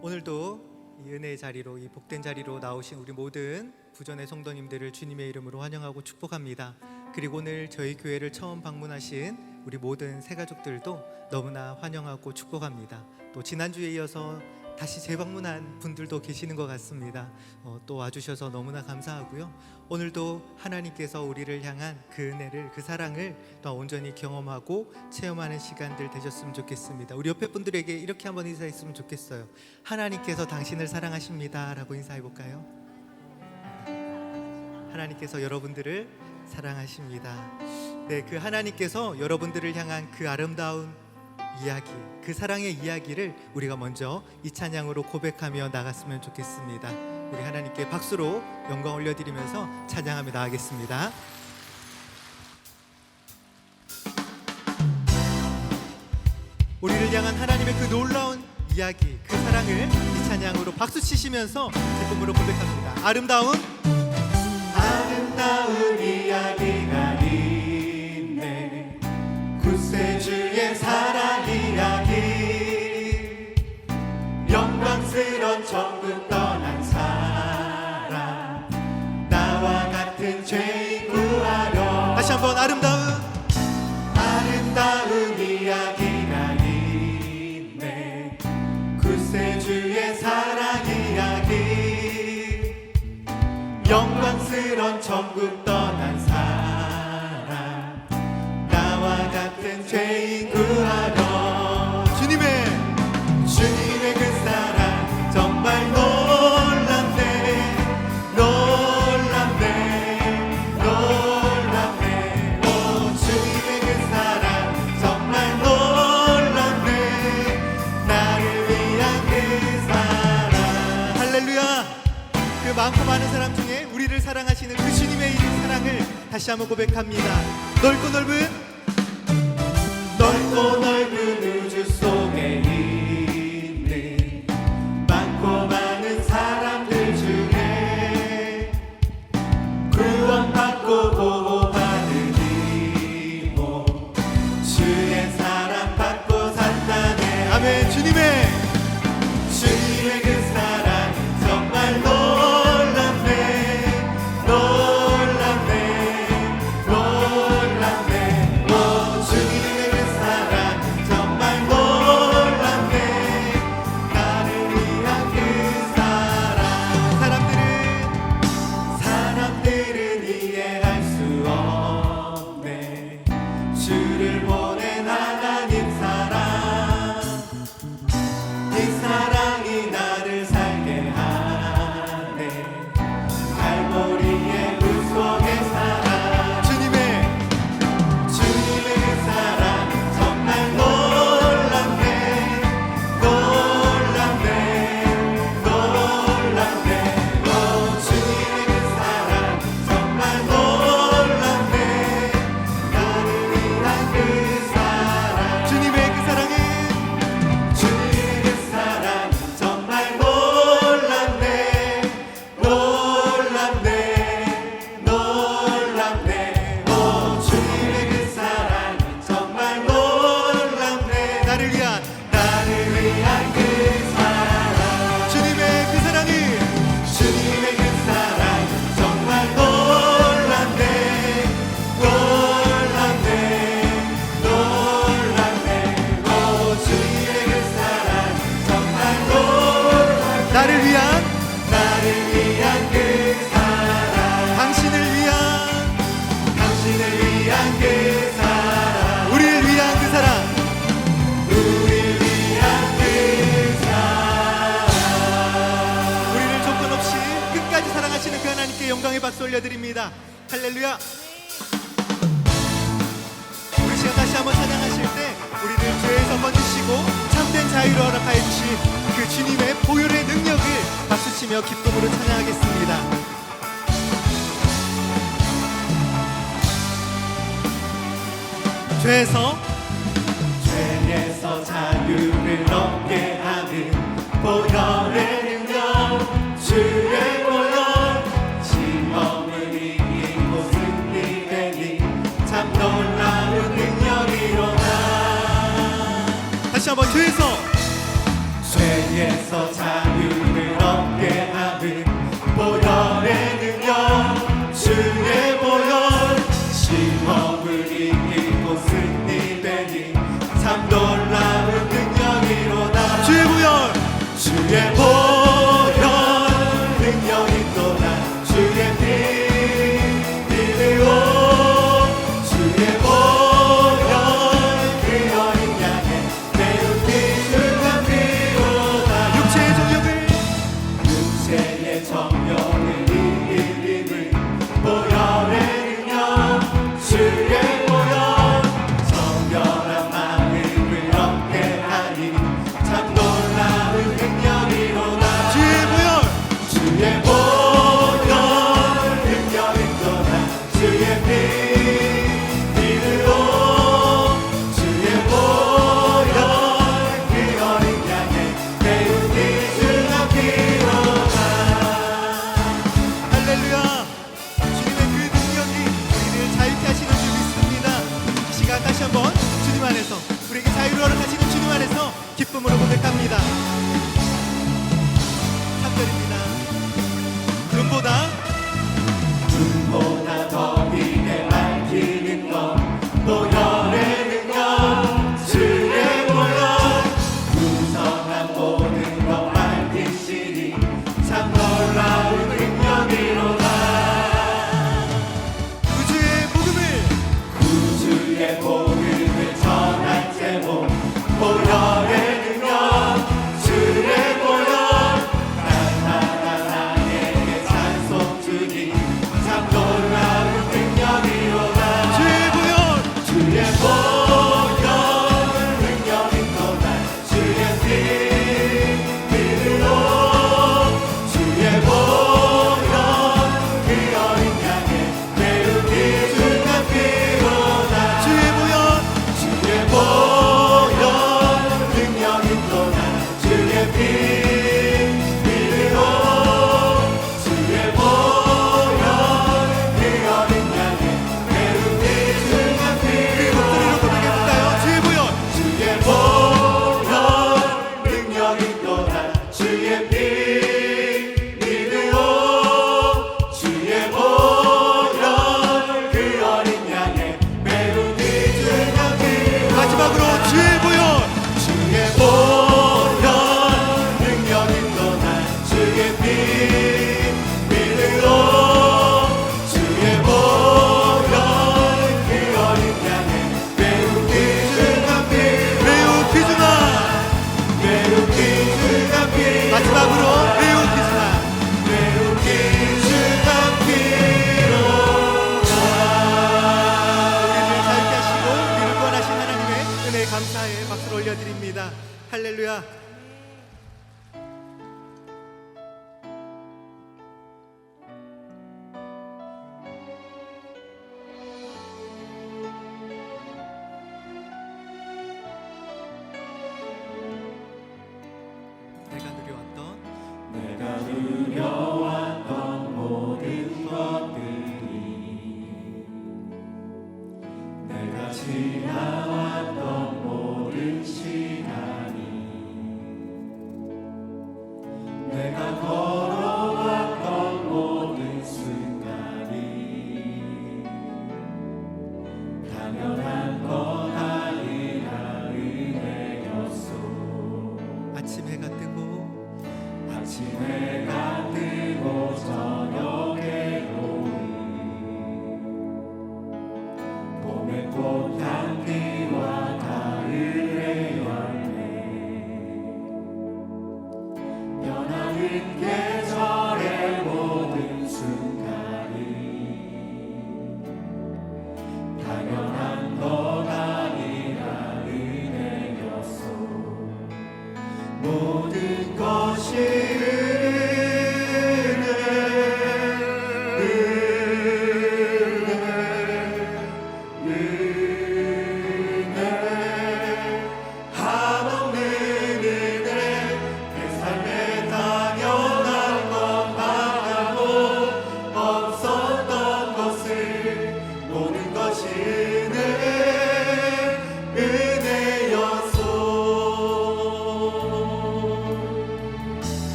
오늘도 이 은혜의 자리로 이 복된 자리로 나오신 우리 모든 부전의 성도님들을 주님의 이름으로 환영하고 축복합니다. 그리고 오늘 저희 교회를 처음 방문하신 우리 모든 새 가족들도 너무나 환영하고 축복합니다. 또 지난주에 이어서 다시 재방문한 분들도 계시는 것 같습니다. 어, 또 와주셔서 너무나 감사하고요. 오늘도 하나님께서 우리를 향한 그 은혜를, 그 사랑을 더 온전히 경험하고 체험하는 시간들 되셨으면 좋겠습니다. 우리 옆에 분들에게 이렇게 한번 인사했으면 좋겠어요. 하나님께서 당신을 사랑하십니다라고 인사해 볼까요? 하나님께서 여러분들을 사랑하십니다. 네, 그 하나님께서 여러분들을 향한 그 아름다운 이야기, 그 사랑의 이야기를 우리가 먼저 이 찬양으로 고백하며 나갔으면 좋겠습니다. 우리 하나님께 박수로 영광 올려드리면서 찬양하며 나가겠습니다. 우리를 향한 하나님의 그 놀라운 이야기, 그 사랑을 이 찬양으로 박수 치시면서 기쁨으로 고백합니다. 아름다운 kafalarımda 많고 많은 사람 중에 우리를 사랑하시는 그 주님의 이 사랑을 다시 한번 고백합니다. 넓고 넓은 넓고 넓은 올려드립니다. 할렐루야. 우리 시간 다시 한번 찬양하실 때 우리를 죄에서 건지시고 참된 자유로 허락하여 주신 그 주님의 보혈의 능력을 박수치며 기쁨으로 찬양하겠습니다. 죄에서 죄에서 자유를 얻게 하는 보혈의 능력 주 위에서 자유를 얻게 하는 보혈의 능력. 주의 보혈. 시험을 이기고 승리 되니 참 놀라운 능력이로다 주의 보혈. 주의 보혈. together. 할렐루야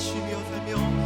숨을 쉬며